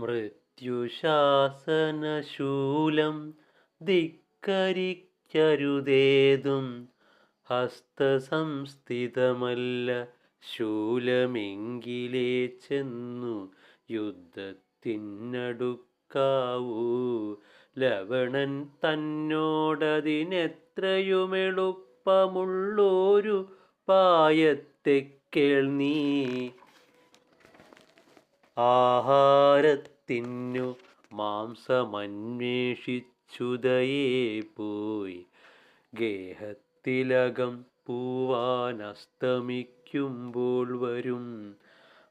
മൃത്യുശാസനശൂലം ധിക്കരിക്കരുതേതും ഹസ്തസംസ്ഥിതമല്ല ശൂലമെങ്കിലേ ചെന്നു യുദ്ധത്തിനടുക്കാവൂ. ലവണൻ തന്നോടതിനെത്രയുമെളുപ്പമുള്ളൊരു പായത്തെ കേൾ നീ. ആഹാരത്തിനു മാംസമന്വേഷിച്ചുതയേ പോയി. ഗേഹത്തിലകം പൂവാൻ അസ്തമിക്കുമ്പോൾ വരും.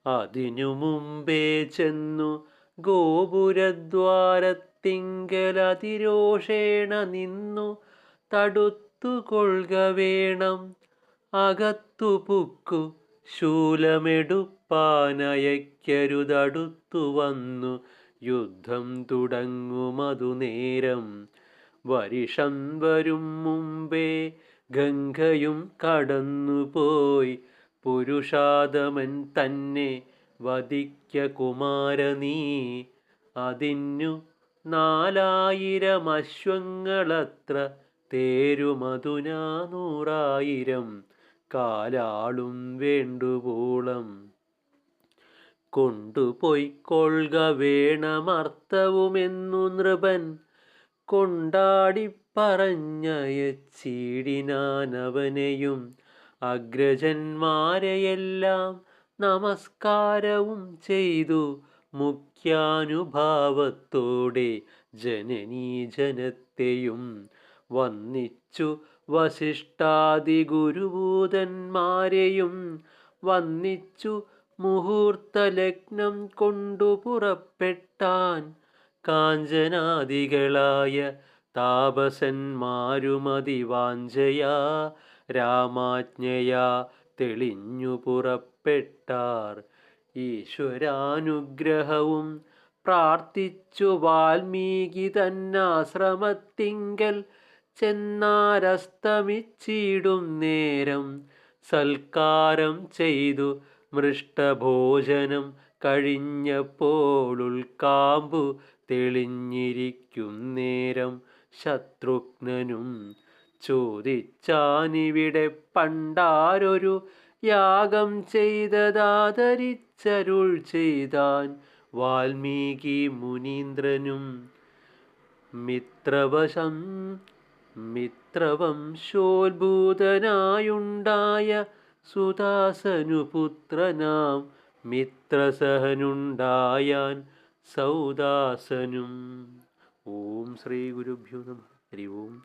അതിനു മുമ്പേ ചെന്നു ഗോപുരദ്വാരത്തിങ്കലതിരോഷേണ നിന്നു തടുത്തുകൊള്ളുക വേണം. അകത്തു പുക്കു ശൂലമെടുപ്പാനയക്കരുതടുത്തു വന്നു. യുദ്ധം തുടങ്ങുമതു നേരം. വരിഷം വരും മുമ്പേ ഗംഗയും കടന്നുപോയി. പുരുഷാദമൻ തന്നെ വധിക്ക കുമാര നീ. അതിനു നാലായിരം അശ്വങ്ങളത്ര തേരുമതുനാ നൂറായിരം കാലാളും വേണ്ടുവോളം. കൊണ്ടുപോയിക്കൊള്ളുക വേണമർത്ഥവുമെന്നു നൃപൻ കൊണ്ടാടിപ്പറഞ്ഞയച്ചീടിനാനവനെയും അഗ്രജന്മാരെയെല്ലാം നമസ്കാരവും ചെയ്തു. മുഖ്യാനുഭാവത്തോടെ ജനനീജനത്തെയും വന്നിച്ചു. വസിഷ്ഠാദി ഗുരുഭൂതന്മാരെയും വന്നിച്ചു. മുഹൂർത്തലഗ്നം കൊണ്ടു പുറപ്പെട്ടാൻ കാഞ്ചനാദികളായ താപസന്മാരുമതിവാഞ്ചയാ രാമാജ്ഞയാ തെളിഞ്ഞു പുറപ്പെട്ടാർ. ഈശ്വരാനുഗ്രഹവും പ്രാർത്ഥിച്ചു വാൽമീകി തന്നാശ്രമത്തിങ്കൽ ചെന്നാരസ്തമിച്ചിടും നേരം. സൽക്കാരം ചെയ്തു മൃഷ്ടഭോജനം കഴിഞ്ഞപ്പോൾ ഉൾക്കാമ്പു തെളിഞ്ഞിരിക്കും നേരം. ശത്രുഘ്നനും ചോദിച്ചാനിവിടെ പണ്ടാരൊരു യാഗം ചെയ്തതാദരിച്ചരുൾ ചെയ്താൻ വാൽമീകി മുനീന്ദ്രനും മിത്രവശം മിത്രവംശോത്ഭൂതനായുണ്ടായ സുദാസനുപുത്രനാം മിത്രസഹനുണ്ടായാൻ സൗദാസനും. ഓം ശ്രീ ഗുരുഭ്യോ നമ. ഹരി ഓം.